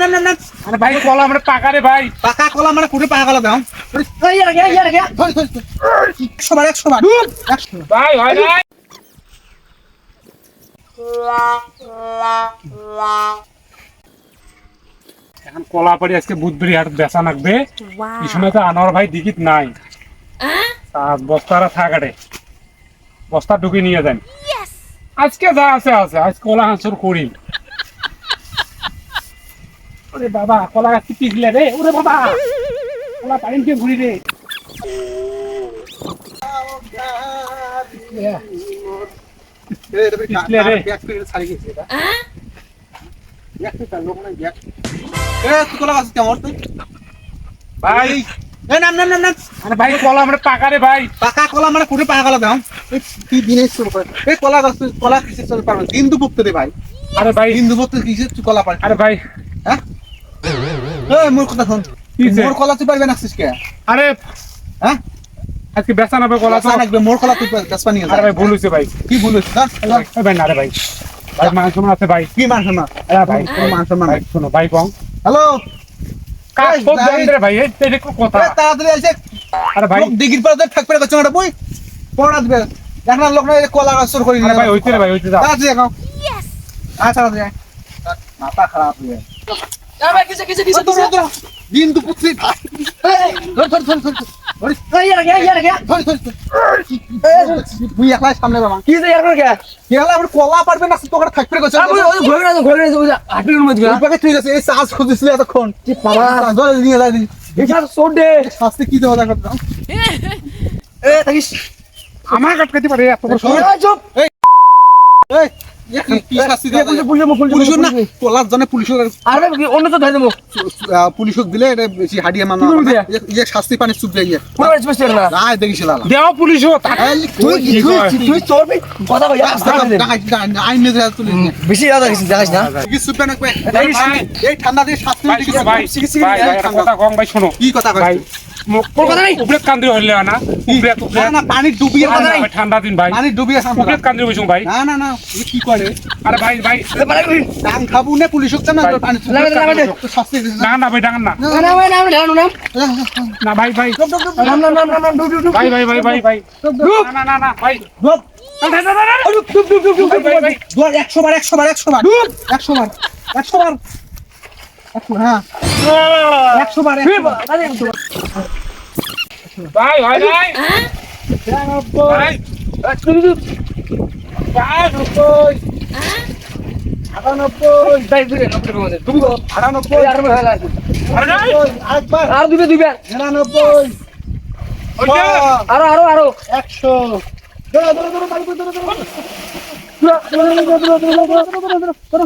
না না না। আরে ভাই কলা আমরা পাকা রে ভাই। পাকা কলা মানে পাকা কলা দাও একশো বার একশো ভাই হয় এখন কলা পাড়ি আজকে বুধবারি হাট বেচা লাগবে। এই সময় তো আনোয়ার ভাই দিকিত নাই। আজ বস্তারা থাকাটে বস্তা ঢুকে নিয়ে যান। আজকে যা আছে আছে। আজ কলা হাঁসুর করি। ওরে বাবা কলা গাছ পিছলে রে ওরে বাবা। কলা পাইন কে ঘুরি রে। পিছলে রে। ভাই। নাম নাম নাম নাম। আরে ভাই কলা আমরা পাকা রে ভাই। পাকা কলা মানে কুড়ি পাকা কলা দাও এই কি দিনের শুরু করে এই কলা গাছ কলা কিসে চল পারবে দিন দুপুর রে ভাই। আরে ভাই। দিন দুপুর কিসে তুই কলা পারবি আরে ভাই। হ্যাঁ? এই মোর কথা শোন? মোর কলা তুই পারবে না কে আরে হ্যাঁ? আজকে বেচা নেবে কলা তো। কলা লাগবে মোর কলা তুই গাছপা নিয়ে আরে ভাই ভুল ভাই। কি না ভাই না রে ভাই। ভাই মান সম্মান আছে ভাই। কি মান সম্মান? আরে ভাই কোনো মান সম্মান? ভাই শোনো ভাই কম। হ্যালো? কাজ এই, সব ভাই। জানেন রে ভাই এটা কোন কথা। তাড়াতাড়ি এসে আরে ভাই। বই পড়া দিবে। এখন লোক না কলা করে ভাই রে ভাই আচ্ছা মাথা খারাপ হয়ে কিন্তু পুত্রি সামনে বাবা কি যে কেলা আমার কলা পারবে না তোকে থাকবে গেছে ঠিক আছে এই চাষ খুঁজেছিল এতক্ষণ শাস্তি কি দেওয়া যাবে আমার কাটকাতে পারে এত চুপ এই পুলিশক দিলে বেশি হাডিয়ে মামলা ইয়ে শাস্তি পানি চুপ দিয়ে দেখিস বেশি এই ঠান্ডা দিয়ে শাস্তি কি কথা ভাই শোনো। কি কথা ভাই কই মুখ- উপরে কান্দি হইলে না উপরে উপরে না না পানি ডুবিয়ে আরে ভাই, ঠান্ডা দিন ভাই পানি ডুবিয়ে সামনে উপরে কান্দি হইছো ভাই না না না কি করে আরে ভাই ভাই ডাং খাব না পুলিশক না পানি লাগা দে, লাগা দে। তো শাস্তি দিস না না ভাই ডাঙান না না ভাই ভাই ভাই ভাই ভাই ভাই ভাই না না না না ভাই ডুব না, না, না, না, না। ভাই, ভাই, ভাই। ডুব একশো বার একশো বার একশো বার একশো বার একশো বার হ্যাঁ একশো বার ভাই হয় ভাই ভাই আটানব্বই আরে দিবে দিবে নিরানব্বই। আরও আরও আরও একশো ধরো ধরো ধরো ধরো ধরো ধরো ধরো ধরো ধরো ধরো ধরো ধরো ধরো ধরো